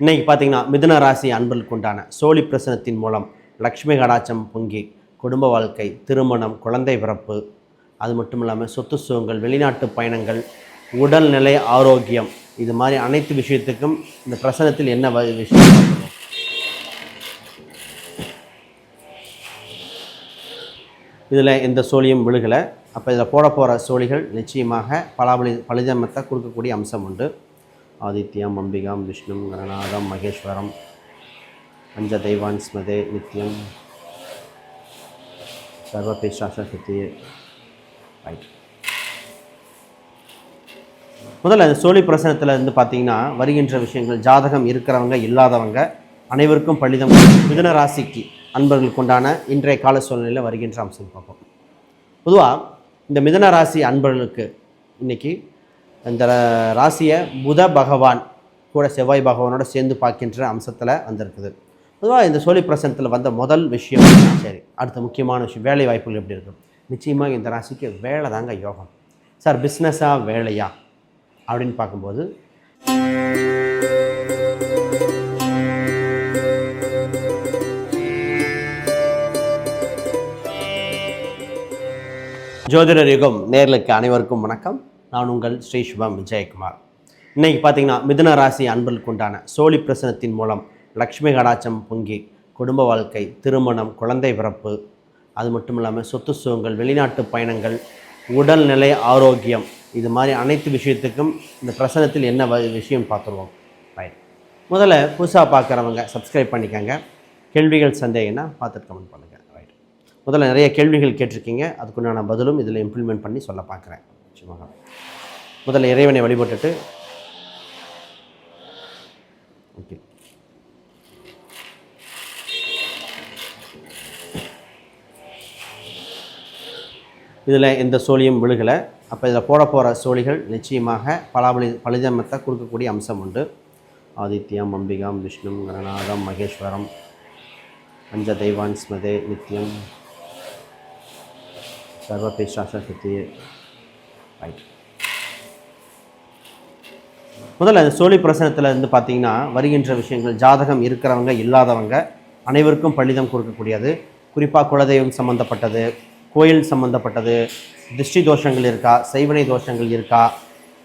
இன்றைக்கி பார்த்தீங்கன்னா மிதுன ராசி அன்பர்களுக்கு உண்டான சோழி பிரசனத்தின் மூலம் லக்ஷ்மி கடாச்சம் பொங்கி குடும்ப வாழ்க்கை திருமணம் குழந்தை பிறப்பு அது மட்டும் இல்லாமல் சொத்து சுகங்கள் வெளிநாட்டு பயணங்கள் உடல்நிலை ஆரோக்கியம் இது மாதிரி அனைத்து விஷயத்துக்கும் இந்த பிரசனத்தில் என்ன விஷயம்? இதில் எந்த சோழியும் விழுகலை. அப்போ இதில் போட போகிற சோழிகள் நிச்சயமாக பலாபலி பலிதமத்தை கொடுக்கக்கூடிய அம்சம் உண்டு. ஆதித்யம் அம்பிகாம் விஷ்ணு கணநாதம் மகேஸ்வரம் பஞ்ச தெய்வான் ஸ்மதே நித்யம் சர்வபேஷாசக்தி. ரைட் முதல்ல இந்த சோழி பிரசனத்தில் இருந்து பார்த்தீங்கன்னா வருகின்ற விஷயங்கள் ஜாதகம் இருக்கிறவங்க இல்லாதவங்க அனைவருக்கும் பலிதம் மிதன ராசிக்கு அன்பர்களுக்கு உண்டான இன்றைய கால சூழ்நிலையில் வருகின்ற அம்சம் பார்ப்போம். பொதுவாக இந்த மிதன ராசி அன்பர்களுக்கு இன்னைக்கு இந்த ராசியை புத பகவான் கூட செவ்வாய் பகவானோட சேர்ந்து பார்க்கின்ற அம்சத்தில் வந்திருக்குது. பொதுவாக இந்த சோழி பிரசனத்தில் வந்த முதல் விஷயம் சரி அடுத்த முக்கியமான விஷயம் வேலை வாய்ப்புகள் எப்படி இருக்கும்? நிச்சயமாக இந்த ராசிக்கு வேலை தாங்க யோகம். சார் பிஸ்னஸா வேலையா? அப்படின்னு பார்க்கும்போது ஜோதிடர் யுகம் நேர்களுக்கு அனைவருக்கும் வணக்கம். நான் உங்கள் ஸ்ரீ சுபம் விஜயகுமார். இன்றைக்கி பார்த்தீங்கன்னா மிதுன ராசி அன்பர்களுக்கு உண்டான சோழி பிரசனத்தின் மூலம் லக்ஷ்மி கடாச்சம் பொங்கி குடும்ப வாழ்க்கை திருமணம் குழந்தை பிறப்பு அது மட்டும் இல்லாமல் சொத்து சுகங்கள் வெளிநாட்டு பயணங்கள் உடல்நிலை ஆரோக்கியம் இது மாதிரி அனைத்து விஷயத்துக்கும் இந்த பிரசனத்தில் என்ன வ- விஷயம் பார்த்துருவோம். ரைட் முதல்ல புதுசாக பார்க்குறவங்க சப்ஸ்கிரைப் பண்ணிக்கோங்க. கேள்விகள் சந்தேகம்னா பார்த்துட்டு கமெண்ட் பண்ணுங்கள் ரைட் முதல்ல நிறைய கேள்விகள் கேட்டிருக்கீங்க. அதுக்குண்டான பதிலும் இதில் இம்ப்ளிமெண்ட் பண்ணி சொல்ல பார்க்குறேன். மகா முதல்ல இறைவனை வழிபட்டுட்டு ஓகே. இதில் எந்த சோழியும் விழுகலை. அப்போ இதில் போட போகிற சோழிகள் நிச்சயமாக பலாபலி பலிதமத்தை கொடுக்கக்கூடிய அம்சம் உண்டு. ஆதித்யம் அம்பிகாம் விஷ்ணு கணநாதம் மகேஸ்வரம் பஞ்ச தெய்வான் ஸ்மதே நித்யம் சர்வபேஷாசக்தி ரைட் முதல்ல இந்த சோழி பிரசனத்தில் இருந்து பார்த்தீங்கன்னா வருகின்ற விஷயங்கள் ஜாதகம் இருக்கிறவங்க இல்லாதவங்க அனைவருக்கும் பலிதம் கொடுக்கக்கூடியது. குறிப்பாக குலதெய்வம் சம்மந்தப்பட்டது கோயில் சம்மந்தப்பட்டது திருஷ்டி தோஷங்கள் இருக்கா செய்வனை தோஷங்கள் இருக்கா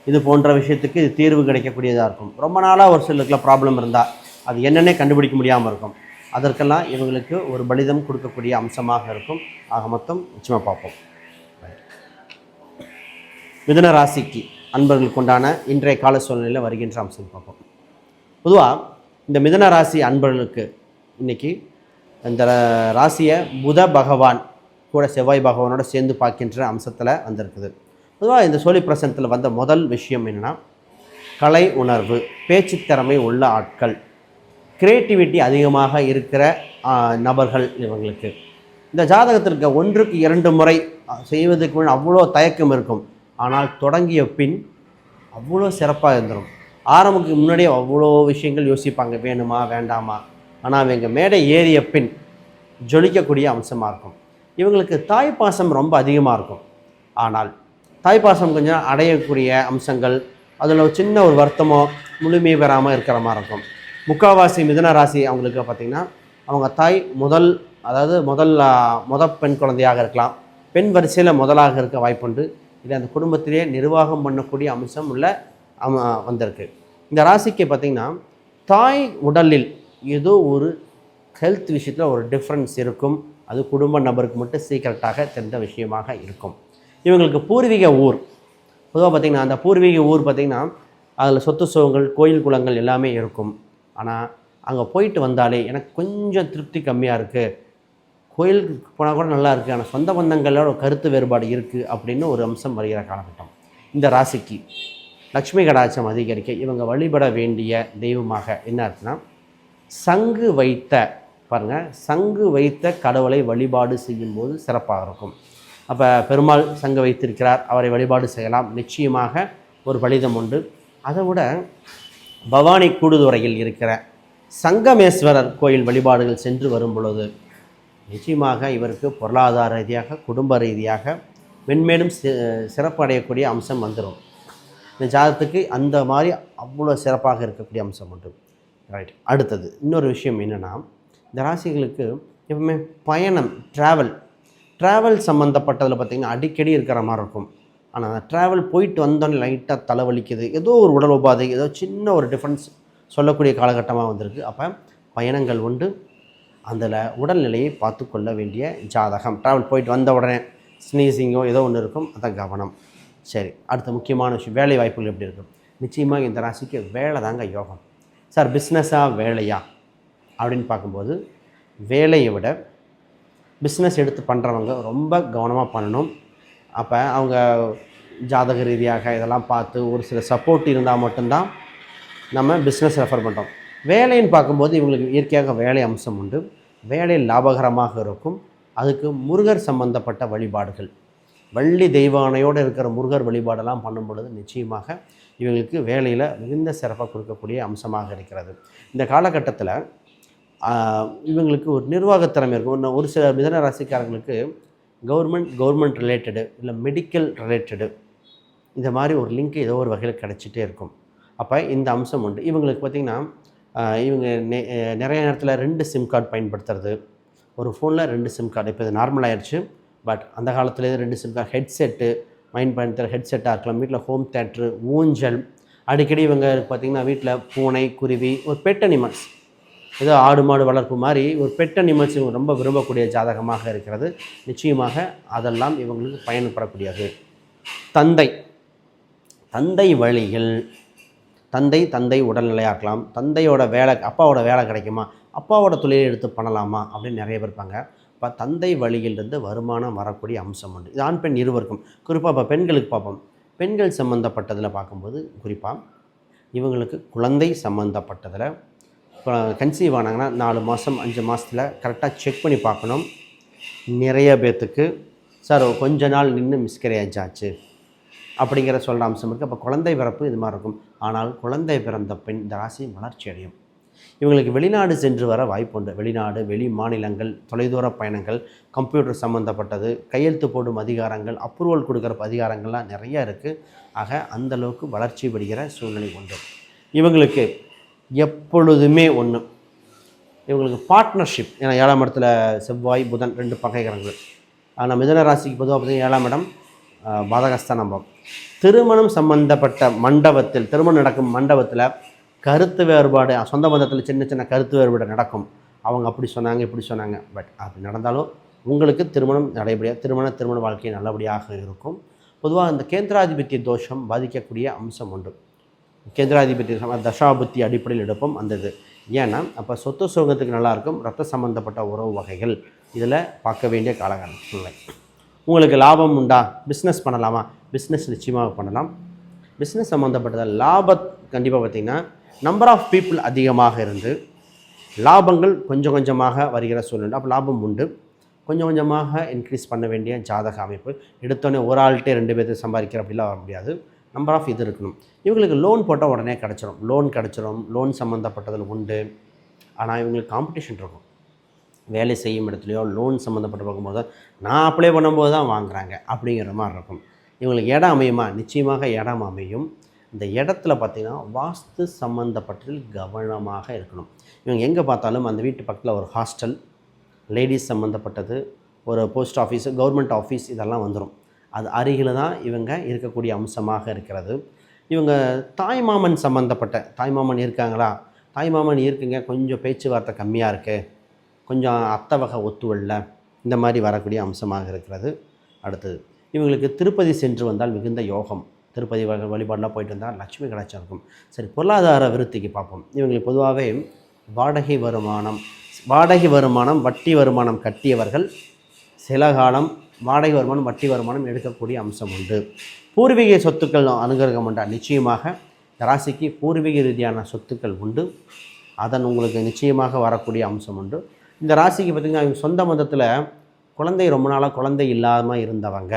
இது போன்ற விஷயத்துக்கு இது தீர்வு கிடைக்கக்கூடியதாக இருக்கும். ரொம்ப நாளாக ஒரு சிலருக்குலாம் ப்ராப்ளம் இருந்தால் அது என்னென்னே கண்டுபிடிக்க முடியாமல் இருக்கும். அதற்கெல்லாம் இவங்களுக்கு ஒரு பலிதம் கொடுக்கக்கூடிய அம்சமாக இருக்கும். ஆக மொத்தம் நிச்சயமாக பார்ப்போம். மிதன ராசிக்கு அன்பர்களுக்கு உண்டான இன்றைய கால சூழ்நிலையில் வருகின்ற அம்சம் பார்ப்போம். பொதுவாக இந்த மிதன ராசி அன்பர்களுக்கு இன்னைக்கு இந்த ராசியை புத பகவான் கூட செவ்வாய் பகவானோட சேர்ந்து பார்க்கின்ற அம்சத்தில் வந்திருக்குது. பொதுவாக இந்த சோழி பிரசனத்தில் வந்த முதல் விஷயம் என்னென்னா கலை உணர்வு பேச்சு திறமை உள்ள ஆட்கள் கிரியேட்டிவிட்டி அதிகமாக இருக்கிற நபர்கள் இவங்களுக்கு. இந்த ஜாதகத்திற்கு ஒன்றுக்கு இரண்டு முறை செய்வதற்கு முன் அவ்வளோ தயக்கம் இருக்கும். ஆனால் தொடங்கிய பின் அவ்வளோ சிறப்பாக இருந்துடும் ஆரம்பத்துக்கு முன்னாடியே அவ்வளோ விஷயங்கள் யோசிப்பாங்க வேணுமா வேண்டாமா? ஆனால் அவங்க மேடை ஏறிய பின் ஜொலிக்கக்கூடிய அம்சமாக இருக்கும். இவங்களுக்கு தாய் பாசம் ரொம்ப அதிகமாக இருக்கும். ஆனால் தாய்ப்பாசம் கொஞ்சம் அடையக்கூடிய அம்சங்கள் அதில் ஒரு சின்ன ஒரு வருத்தமோ முழுமை பெறாமல் இருக்கிற மாதிரி இருக்கும். முக்காவாசி மிதன ராசி அவங்களுக்கு பார்த்திங்கன்னா அவங்க தாய் முதல் அதாவது முதல் முத பெண் குழந்தையாக இருக்கலாம். பெண் வரிசையில் முதலாக இருக்க வாய்ப்புண்டு. இது அந்த குடும்பத்திலேயே நிர்வாகம் பண்ணக்கூடிய அம்சம் உள்ள அம வந்திருக்கு. இந்த ராசிக்கு பார்த்திங்கன்னா தாய் உடலில் ஏதோ ஒரு ஹெல்த் விஷயத்தில் ஒரு டிஃப்ரென்ஸ் இருக்கும். அது குடும்ப நபருக்கு மட்டும் சீக்கிரட்டாக தெரிந்த விஷயமாக இருக்கும். இவங்களுக்கு பூர்வீக ஊர். பொதுவாக பார்த்திங்கன்னா அந்த பூர்வீக ஊர் பார்த்திங்கன்னா அதில் சொத்து சுகங்கள் கோயில் குளங்கள் எல்லாமே இருக்கும். ஆனால் அங்கே போயிட்டு வந்தாலே எனக்கு கொஞ்சம் திருப்தி கம்மியாக இருக்குது கோயிலுக்கு போனால் கூட நல்லா இருக்குது ஆனால் சொந்த பந்தங்களோட கருத்து வேறுபாடு இருக்குது அப்படின்னு ஒரு அம்சம் வருகிற காலகட்டம். இந்த ராசிக்கு லக்ஷ்மி கடாட்சம் அதிகரிக்க இவங்க வழிபட வேண்டிய தெய்வமாக என்ன இருக்குன்னா சங்கு வைத்த பாருங்கள் சங்கு வைத்த கடவுளை வழிபாடு செய்யும்போது சிறப்பாக இருக்கும். அப்போ பெருமாள் சங்கு வைத்திருக்கிறார் அவரை வழிபாடு செய்யலாம். நிச்சயமாக ஒரு பலிதம் உண்டு. அதை விட பவானி கூடுதுறையில் இருக்கிற சங்கமேஸ்வரர் கோயில் வழிபாடுகள் சென்று வரும் பொழுது நிச்சயமாக இவருக்கு பொருளாதார ரீதியாக குடும்ப ரீதியாக மென்மேலும் சி- சிறப்பு அடையக்கூடிய அம்சம் வந்துடும் இந்த ஜாதகத்துக்கு அந்த மாதிரி அவ்வளோ சிறப்பாக இருக்கக்கூடிய அம்சம் உண்டு. ரைட் அடுத்தது இன்னொரு விஷயம் என்னென்னா இந்த ராசிகளுக்கு எப்பவுமே பயணம் ட்ராவல் ட்ராவல் சம்மந்தப்பட்டதில் பார்த்திங்கன்னா அடிக்கடி இருக்கிற மாதிரி இருக்கும். ஆனால் அந்த ட்ராவல் போயிட்டு வந்தோன்னே லைட்டாக தலைவலிக்குது. ஏதோ ஒரு உடல் உபாதை ஏதோ சின்ன ஒரு டிஃப்ரென்ஸ் சொல்லக்கூடிய காலகட்டமாக வந்திருக்கு. அப்போ பயணங்கள் உண்டு. அதில் உடல்நிலையை பார்த்து கொள்ள வேண்டிய ஜாதகம். ட்ராவல் போயிட்டு வந்த உடனே ஸ்னீசிங்கோ ஏதோ ஒன்று இருக்கும் அதான் கவனம். சரி அடுத்த முக்கியமான விஷயம் வேலை வாய்ப்புகள் எப்படி இருக்கும்? நிச்சயமாக இந்த ராசிக்கு வேலை தாங்க யோகம். சார் பிஸ்னஸாக வேலையா? அப்படின்னு பார்க்கும்போது வேலையை விட பிஸ்னஸ் எடுத்து பண்ணுறவங்க ரொம்ப கவனமாக பண்ணணும். அப்போ அவங்க ஜாதக ரீதியாக இதெல்லாம் பார்த்து ஒரு சில சப்போர்ட் இருந்தால் மட்டும்தான் நம்ம பிஸ்னஸ் ரெஃபர் பண்ணுறோம் வேலைன்னு பார்க்கும்போது இவங்களுக்கு இயற்கையாக வேலை அம்சம் உண்டு. வேலை லாபகரமாக இருக்கும். அதுக்கு முருகர் சம்பந்தப்பட்ட வழிபாடுகள். வள்ளி தெய்வானையோடு இருக்கிற முருகர் வழிபாடெல்லாம் பண்ணும் பொழுது நிச்சயமாக இவங்களுக்கு வேலையில் மிகுந்த சிறப்பாக கொடுக்கக்கூடிய அம்சமாக இருக்கிறது. இந்த காலகட்டத்தில் இவங்களுக்கு ஒரு நிர்வாகத் திறமை இருக்கும். இன்னும் ஒரு சில மிதன ராசிக்காரங்களுக்கு கவர்மெண்ட் கவர்மெண்ட் ரிலேட்டடு இல்லை மெடிக்கல் ரிலேட்டடு இந்த மாதிரி ஒரு லிங்க் ஏதோ ஒரு வகையில் கிடச்சிட்டே இருக்கும். அப்போ இந்த அம்சம் உண்டு. இவங்களுக்கு பார்த்திங்கன்னா இவங்க நெ- நிறைய நேரத்தில் ரெண்டு சிம் கார்டு பயன்படுத்துறது. ஒரு ஃபோனில் ரெண்டு சிம் கார்டு இப்போ இது நார்மல் ஆயிடுச்சு பட் அந்த காலத்துலேயே ரெண்டு சிம் கார்டு ஹெட்செட்டு மைண்ட் பயன்படுத்துகிற ஹெட்செட்டாக இருக்கலாம். வீட்டில் ஹோம் தேட்ரு ஊஞ்சல். அடிக்கடி இவங்க பார்த்திங்கன்னா வீட்டில் பூனை குருவி ஒரு பெட் அனிமல்ஸ் ஏதோ ஆடு மாடு வளர்ப்பு மாதிரி ஒரு பெட் அனிமல்ஸ் இவங்க ரொம்ப விரும்பக்கூடிய ஜாதகமாக இருக்கிறது. நிச்சயமாக அதெல்லாம் இவங்களுக்கு பயன்படக்கூடியது. தந்தை. தந்தை வழியில் தந்தை தந்தை உடல்நிலையாக்கலாம். தந்தையோட வேலை அப்பாவோட வேலை கிடைக்குமா? அப்பாவோட தொழிலை எடுத்து பண்ணலாமா? அப்படின்னு நிறைய பேர் இருப்பாங்க. இப்போ தந்தை வழியிலிருந்து வருமானம் வரக்கூடிய அம்சம் உண்டு. இது ஆண் பெண் இருவருக்கும். குறிப்பாக இப்போ பெண்களுக்கு பார்ப்போம். பெண்கள் சம்மந்தப்பட்டதில் பார்க்கும்போது குறிப்பாக இவங்களுக்கு குழந்தை சம்மந்தப்பட்டதில் இப்போ கன்சீவ் ஆனாங்கன்னா நாலு மாதம் அஞ்சு மாதத்தில் கரெக்டாக செக் பண்ணி பார்க்கணும். நிறைய பேர்த்துக்கு சார் கொஞ்ச நாள் நின்று மிஸ்கரேஜ் ஆச்சு. அப்படிங்கிற சொல்கிற அம்சம் இருக்குது அப்போ குழந்தை பிறப்பு இது மாதிரி இருக்கும். ஆனால் குழந்தை பிறந்த பெண் இந்த ராசி வளர்ச்சி அடையும். இவங்களுக்கு வெளிநாடு சென்று வர வாய்ப்புண்டு வெளிநாடு வெளி மாநிலங்கள் தொலைதூர பயணங்கள் கம்ப்யூட்டர் சம்மந்தப்பட்டது கையெழுத்து போடும் அதிகாரங்கள் அப்ரூவல் கொடுக்குற அதிகாரங்கள்லாம் நிறைய இருக்குது ஆக அந்த அளவுக்கு வளர்ச்சி பெறுகிற சூழ்நிலை உண்டு. இவங்களுக்கு எப்பொழுதுமே ஒன்று இவங்களுக்கு பார்ட்னர்ஷிப் ஏன்னா ஏழாம் இடத்துல செவ்வாய் புதன் ரெண்டு பகைகரங்கள். ஆனால் மிதன ராசிக்கு பொதுவாக பார்த்தீங்கன்னா ஏழாம் இடம் பாதகஸ்தானம் திருமணம் சம்பந்தப்பட்ட மண்டபத்தில் திருமணம் நடக்கும் மண்டபத்தில் கருத்து வேறுபாடு சொந்த பந்தத்தில் சின்ன சின்ன கருத்து வேறுபாடு நடக்கும். அவங்க அப்படி சொன்னாங்க இப்படி சொன்னாங்க. பட் அப்படி நடந்தாலும் உங்களுக்கு திருமணம் நடைபெறியாக திருமண திருமண வாழ்க்கை நல்லபடியாக இருக்கும். பொதுவாக இந்த கேந்திராதிபத்திய தோஷம் பாதிக்கக்கூடிய அம்சம் உண்டு. கேந்திராதிபத்திய தசாபுத்தி அடிப்படையில் எடுப்போம் அந்த இது. ஏன்னா அப்போ சொத்து சுகத்துக்கு நல்லாயிருக்கும் ரத்த சம்பந்தப்பட்ட உறவு வகைகள். இதில் பார்க்க வேண்டிய காலகட்டம் சூழ்நிலை உங்களுக்கு லாபம் உண்டா? பிஸ்னஸ் பண்ணலாமா? பிஸ்னஸ் நிச்சயமாக பண்ணலாம். பிஸ்னஸ் சம்மந்தப்பட்டத லாபம் கண்டிப்பாக பார்த்திங்கன்னா நம்பர் ஆஃப் பீப்புள் அதிகமாக இருந்து லாபங்கள் கொஞ்சம் கொஞ்சமாக வருகிற சூழ்நிலை அப்போ லாபம் உண்டு. கொஞ்சம் கொஞ்சமாக இன்க்ரீஸ் பண்ண வேண்டிய ஜாதக அமைப்பு. எடுத்தோடனே ஒரு ஆள்கிட்டே ரெண்டு பேர்த்து சம்பாதிக்கிற அப்படிலாம் வர முடியாது. நம்பர் ஆஃப் இது இருக்கணும். இவங்களுக்கு லோன் போட்டால் உடனே கிடச்சிரும். லோன் கிடச்சிரும். லோன் சம்மந்தப்பட்டதில் உண்டு. ஆனால் இவங்களுக்கு காம்படிஷன் இருக்கும். வேலை செய்யும் இடத்துலையோ லோன் சம்மந்தப்பட்ட பார்க்கும்போது நான் அப்ளை பண்ணும்போது தான் வாங்குறாங்க அப்படிங்கிற மாதிரி இருக்கும். இவங்களுக்கு இடம் அமையுமா? நிச்சயமாக இடம் அமையும். இந்த இடத்துல பார்த்திங்கன்னா வாஸ்து சம்மந்தப்பட்டதில் கவனமாக இருக்கணும். இவங்க எங்கே பார்த்தாலும் அந்த வீட்டு பக்கத்தில் ஒரு ஹாஸ்டல் லேடிஸ் சம்மந்தப்பட்டது ஒரு போஸ்ட் ஆஃபீஸு கவர்மெண்ட் ஆஃபீஸ் இதெல்லாம் வந்துடும் அது அருகில் தான் இவங்க இருக்கக்கூடிய அம்சமாக இருக்கிறது. இவங்க தாய்மாமன் சம்மந்தப்பட்ட தாய்மாமன் இருக்காங்களா? தாய்மாமன் இருக்குங்க கொஞ்சம் பேச்சுவார்த்தை கம்மியாக இருக்குது கொஞ்சம் அத்தவகை ஒத்துவல்ல இந்த மாதிரி வரக்கூடிய அம்சமாக இருக்கிறது. அடுத்தது இவங்களுக்கு திருப்பதி சென்று வந்தால் மிகுந்த யோகம். திருப்பதி வழிபாடெலாம் போயிட்டு வந்தால் லட்சுமி கடாச்சம் இருக்கும். சரி பொருளாதார விருத்திக்கு பார்ப்போம். இவங்களுக்கு பொதுவாகவே வாடகை வருமானம் வாடகை வருமானம் வட்டி வருமானம் கட்டியவர்கள் சில காலம் வாடகை வருமானம் வட்டி வருமானம் எடுக்கக்கூடிய அம்சம் உண்டு. பூர்வீக சொத்துக்கள் அனுகிரகம் உண்டா? நிச்சயமாக. ராசிக்கு பூர்வீக ரீதியான சொத்துக்கள் உண்டு. அதன் உங்களுக்கு நிச்சயமாக வரக்கூடிய அம்சம் உண்டு. இந்த ராசிக்கு பார்த்திங்கன்னா சொந்த மதத்தில் குழந்தை ரொம்ப நாளாக குழந்தை இல்லாமல் இருந்தவங்க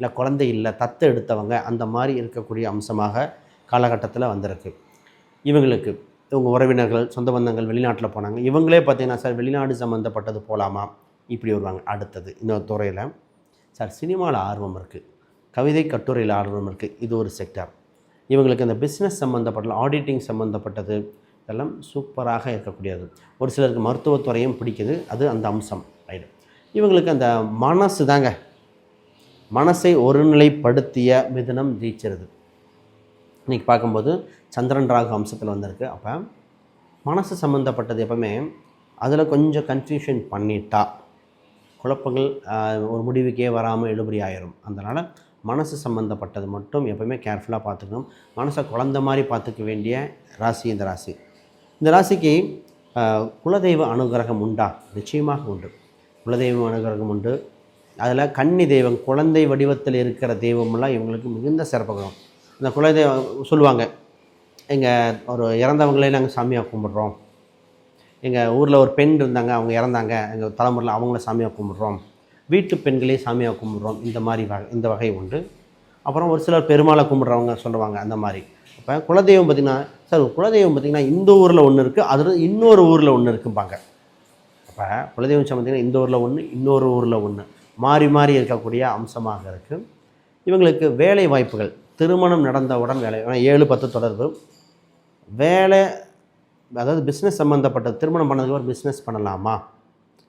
இல்லை குழந்தை இல்லை தத்து எடுத்தவங்க அந்த மாதிரி இருக்கக்கூடிய அம்சமாக காலகட்டத்தில் வந்திருக்கு. இவங்களுக்கு இவங்க உறவினர்கள் சொந்த பந்தங்கள் வெளிநாட்டில் போனாங்க. இவங்களே பார்த்திங்கன்னா சார் வெளிநாடு சம்மந்தப்பட்டது போகலாமா இப்படி வருவாங்க. அடுத்தது இன்னொரு துறையில் சார் சினிமாவில் ஆர்வம் இருக்குது கவிதை கட்டுரையில் ஆர்வம் இருக்குது இது ஒரு செக்டார் இவங்களுக்கு இந்த பிஸ்னஸ் சம்மந்தப்பட்ட ஆடிட்டிங் சம்மந்தப்பட்டது இதெல்லாம் சூப்பராக இருக்கக்கூடியது. ஒரு சிலருக்கு மருத்துவத்துறையும் பிடிக்குது. அது அந்த அம்சம். ரைட் இவங்களுக்கு அந்த மனசு தாங்க. மனசை ஒருநிலைப்படுத்திய மிதனம் ஜெயிச்சிருது இன்றைக்கி பார்க்கும்போது சந்திரன் ராகு அம்சத்தில் வந்திருக்கு. அப்போ மனசு சம்மந்தப்பட்டது எப்பவுமே அதில் கொஞ்சம் கன்ஃபியூஷன் பண்ணிட்டா குழப்பங்கள் ஒரு முடிவுக்கே வராமல் இழுபறி ஆயிரும். அதனால் மனசு சம்மந்தப்பட்டது மட்டும் எப்பவுமே கேர்ஃபுல்லாக பார்த்துக்கணும். மனசை குழந்த மாதிரி பார்த்துக்க வேண்டிய ராசி இந்த ராசி. இந்த ராசிக்கு குலதெய்வ அனுகிரகம் உண்டா? நிச்சயமாக உண்டு. குலதெய்வ அனுகிரகம் உண்டு. அதில் கன்னி தெய்வம் குழந்தை வடிவத்தில் இருக்கிற தெய்வமெல்லாம் இவங்களுக்கு மிகுந்த சிறப்பகம். இந்த குலதெய்வம் சொல்லுவாங்க எங்கள் ஒரு இறந்தவங்களே நாங்கள் சாமியாக கும்பிட்றோம். எங்கள் ஊரில் ஒரு பெண் இருந்தாங்க அவங்க இறந்தாங்க எங்கள் தலைமுறையில் அவங்கள சாமியாக கும்பிட்றோம். வீட்டு பெண்களே சாமியாக கும்பிட்றோம். இந்த மாதிரி வகை இந்த வகை உண்டு. அப்புறம் ஒரு சிலர் பெருமாளை கும்பிட்றவங்க சொல்லுவாங்க அந்த மாதிரி. அப்போ குலதெய்வம் பார்த்திங்கன்னா சார் குலதெய்வம் பார்த்திங்கன்னா இந்த ஊரில் ஒன்று இருக்குது அதில் இன்னொரு ஊரில் ஒன்று இருக்கும்பாங்க. அப்போ குலதெய்வம் பார்த்திங்கன்னா இந்த ஊரில் ஒன்று இன்னொரு ஊரில் ஒன்று மாறி மாறி இருக்கக்கூடிய அம்சமாக இருக்குது இவங்களுக்கு வேலை வாய்ப்புகள் திருமணம் நடந்தவுடன் வேலை ஏன்னா ஏழு பத்து தொடர்பு. வேலை அதாவது பிஸ்னஸ் சம்மந்தப்பட்ட திருமணம் பண்ணதுக்கு ஒரு பிஸ்னஸ் பண்ணலாமா?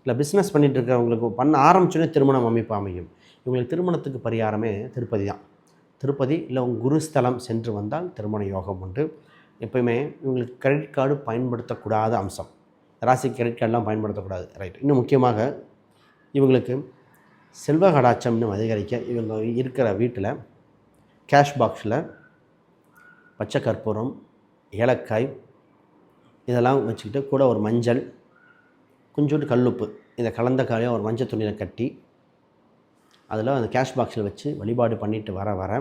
இல்லை பிஸ்னஸ் பண்ணிகிட்டு இருக்கிறவங்களுக்கு பண்ண ஆரம்பிச்சோன்னே திருமணம் அமைப்பு அமையும். இவங்களுக்கு திருமணத்துக்கு பரிகாரமே திருப்பதி தான். திருப்பதி இல்லை உங்கள் குருஸ்தலம் சென்று வந்தால் திருமண யோகம் உண்டு. எப்பயுமே இவங்களுக்கு கிரெடிட் கார்டு பயன்படுத்தக்கூடாத அம்சம். ராசி கிரெடிட் கார்டெலாம் பயன்படுத்தக்கூடாது. ரைட் இன்னும் முக்கியமாக இவங்களுக்கு செல்வ கடாட்சம் இன்னும் அதிகரிக்க இவங்க இருக்கிற வீட்டில் கேஷ் பாக்ஸில் பச்சை கற்பூரம் ஏலக்காய் இதெல்லாம் வச்சுக்கிட்டு கூட ஒரு மஞ்சள் கொஞ்சோண்டு கல்லுப்பு. இதை கலந்த காலையாக ஒரு மஞ்சள் துணியில் கட்டி அதில் அந்த கேஷ் பாக்ஸில் வச்சு வழிபாடு பண்ணிட்டு வர வர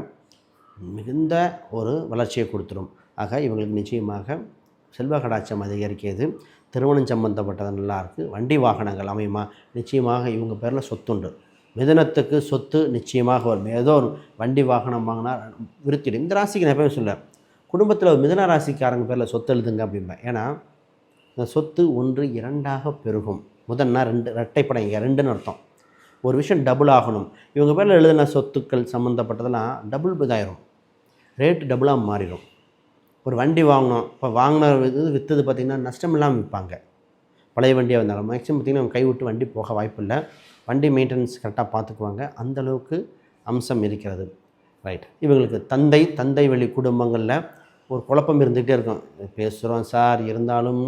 மிகுந்த ஒரு வளர்ச்சியை கொடுத்துரும். ஆக இவங்களுக்கு நிச்சயமாக செல்வ கடாட்சம் அதிகரிக்கிறது. திருமணம் சம்பந்தப்பட்டது நல்லாயிருக்கு வண்டி வாகனங்கள் அமையுமா? நிச்சயமாக இவங்க பேரில் சொத்துண்டு. மிதனத்துக்கு சொத்து நிச்சயமாக வரும். ஏதோ ஒரு வண்டி வாகனம் வாங்கினா விருத்திடும். இந்த ராசிக்கு நான் எப்பவுமே சொல்ல குடும்பத்தில் மிதன ராசிக்காரங்க பேரில் சொத்து எழுதுங்க அப்படிம்பேன். ஏன்னா இந்த சொத்து ஒன்று இரண்டாக பெருகும். முதன்னா ரெண்டு ரெட்டைப்படைங்க ரெண்டுன்னு அர்த்தம். ஒரு விஷயம் டபுள் ஆகணும். இவங்க பேரில் எழுதின சொத்துக்கள் சம்மந்தப்பட்டதெல்லாம் டபுள் இதாயிரும். ரேட்டு டபுளாக மாறிடும் ஒரு வண்டி வாங்கினோம் இப்போ வாங்கின இது விற்றது பார்த்திங்கன்னா நஷ்டம் இல்லாமல் விற்பாங்க. பழைய வண்டியாக இருந்தாலும் மேக்ஸிமம் பார்த்திங்கன்னா அவங்க கைவிட்டு வண்டி போக வாய்ப்பு இல்லை. வண்டி மெயின்டெனன்ஸ் கரெக்டாக பார்த்துக்குவாங்க. அந்தளவுக்கு அம்சம் இருக்கிறது. ரைட் இவங்களுக்கு தந்தை தந்தை வழி குடும்பங்களில் ஒரு குழப்பம் இருந்துகிட்டே இருக்கும். பேசுகிறோம் சார் இருந்தாலும்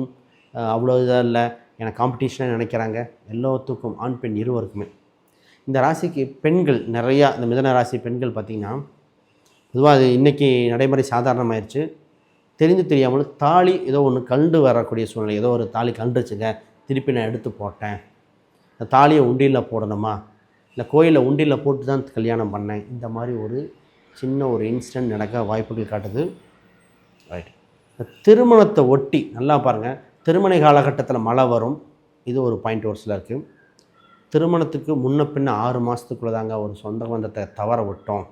அவ்வளோ இதாக இல்லை. எனக்கு காம்படிஷனாக நினைக்கிறாங்க. எல்லாத்துக்கும் ஆண் பெண் இருவருக்குமே. இந்த ராசிக்கு பெண்கள் நிறையா இந்த மிதன ராசி பெண்கள் பார்த்திங்கன்னா பொதுவாக அது இன்றைக்கி நடைமுறை சாதாரணமாயிருச்சு. தெரிந்து தெரியாமல் தாலி ஏதோ ஒன்று கண்டு வரக்கூடிய சூழ்நிலை ஏதோ ஒரு தாலி கண்டுச்சுங்க திருப்பி நான் எடுத்து போட்டேன். இந்த தாலியை உண்டியில் போடணுமா? இல்லை கோயிலில் உண்டியில் போட்டு தான் கல்யாணம் பண்ணேன். இந்த மாதிரி ஒரு சின்ன ஒரு இன்சிடென்ட் நடக்க வாய்ப்புகள் காட்டுது. ரைட் திருமணத்தை ஒட்டி நல்லா பாருங்கள் திருமண காலகட்டத்தில் மழை வரும். இது ஒரு பாயிண்ட் ஒரு சிலருக்கு. திருமணத்துக்கு முன்ன பின்ன ஆறு மாதத்துக்குள்ளே தாங்க ஒரு சொந்த பந்தத்தை தவற விட்டோம்.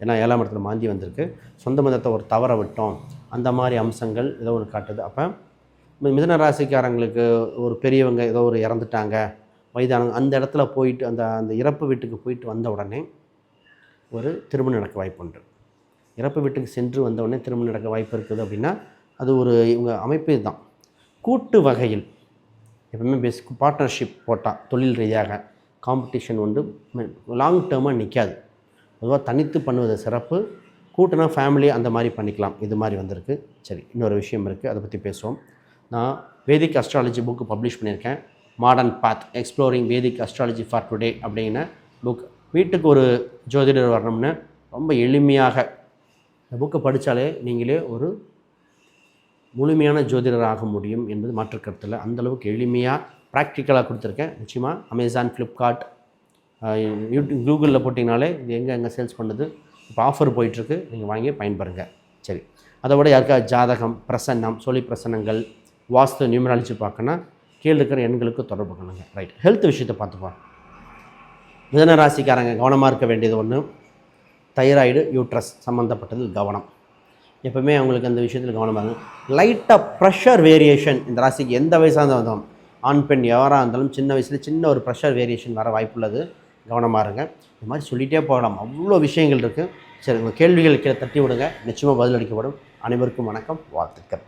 ஏன்னா ஏழாம் இடத்துல மாந்தி வந்திருக்கு. சொந்த பந்தத்தை ஒரு தவற விட்டோம். அந்த மாதிரி அம்சங்கள் ஏதோ ஒன்று காட்டுது. அப்போ மிதன ராசிக்காரங்களுக்கு ஒரு பெரியவங்க ஏதோ ஒரு இறந்துட்டாங்க. வயதானவங்க அந்த இடத்துல போயிட்டு அந்த அந்த இறப்பு வீட்டுக்கு போயிட்டு வந்த உடனே ஒரு திருமணம் நடக்க வாய்ப்பு உண்டு. இறப்பு வீட்டுக்கு சென்று வந்த உடனே திருமணம் நடக்க வாய்ப்பு இருக்குது அப்படின்னா அது ஒரு இவங்க அமைப்பு இதுதான். கூட்டு வகையில் எப்பவுமே பேசிக் பார்ட்னர்ஷிப் போட்டால் தொழில் ரீதியாக காம்படிஷன் வந்து லாங் டேர்மாக நிற்காது பொதுவாக தனித்து பண்ணுவது சிறப்பு. கூட்டினா ஃபேமிலி அந்த மாதிரி பண்ணிக்கலாம். இது மாதிரி வந்திருக்கு. சரி இன்னொரு விஷயம் இருக்குது அதை பற்றி பேசுவோம். நான் வேதிக் அஸ்ட்ராலஜி புக்கு பப்ளிஷ் பண்ணியிருக்கேன். Modern path exploring Vedic astrology for today அப்படிங்கிற புக் வீட்டுக்கு ஒரு ஜோதிடர் வரணும்னு ரொம்ப எளிமையாக இந்த புக்கை படித்தாலே நீங்களே ஒரு முழுமையான ஜோதிடர் ஆக முடியும் என்பது மாற்று கருத்தில் அந்தளவுக்கு எளிமையாக ப்ராக்டிக்கலாக கொடுத்துருக்கேன். நிச்சயமாக அமேசான் ஃப்ளிப்கார்ட் யூடியூப் கூகுளில் போட்டிங்கனாலே இது எங்கே எங்கே சேல்ஸ் பண்ணுது இப்போ ஆஃபர் போயிட்டுருக்கு நீங்கள் வாங்கி பயன்பெறுங்க சரி அதை விட யாருக்கா ஜாதகம் பிரசன்னம் சொல்லி பிரசன்னங்கள் வாஸ்து நியூமராலஜி பார்க்கணும் கீழே இருக்கிற எண்களுக்கு தொடர்பு பண்ணுங்க ரைட் ஹெல்த் விஷயத்தை பார்த்துப்போம் மிதன ராசிக்காரங்க கவனமாக இருக்க வேண்டியது ஒன்று தைராய்டு யூட்ரஸ் சம்மந்தப்பட்டது கவனம். எப்போவுமே அவங்களுக்கு அந்த விஷயத்தில் கவனமாக லைட்டாக ப்ரெஷர் வேரியேஷன் இந்த ராசிக்கு எந்த வயசாக இருந்தாலும் ஆண் பெண் எவராக இருந்தாலும் சின்ன வயசில் சின்ன ஒரு ப்ரெஷர் வேரியேஷன் வர வாய்ப்புள்ளது கவனமாக இருங்க. இந்த மாதிரி சொல்லிகிட்டே போகலாம். அவ்வளோ விஷயங்கள் இருக்குது சரி உங்கள் கேள்விகள் கீழே தட்டி விடுங்க நிச்சயமாக பதிலளிக்கப்படும் அனைவருக்கும் வணக்கம். வாழ்த்துக்கள்.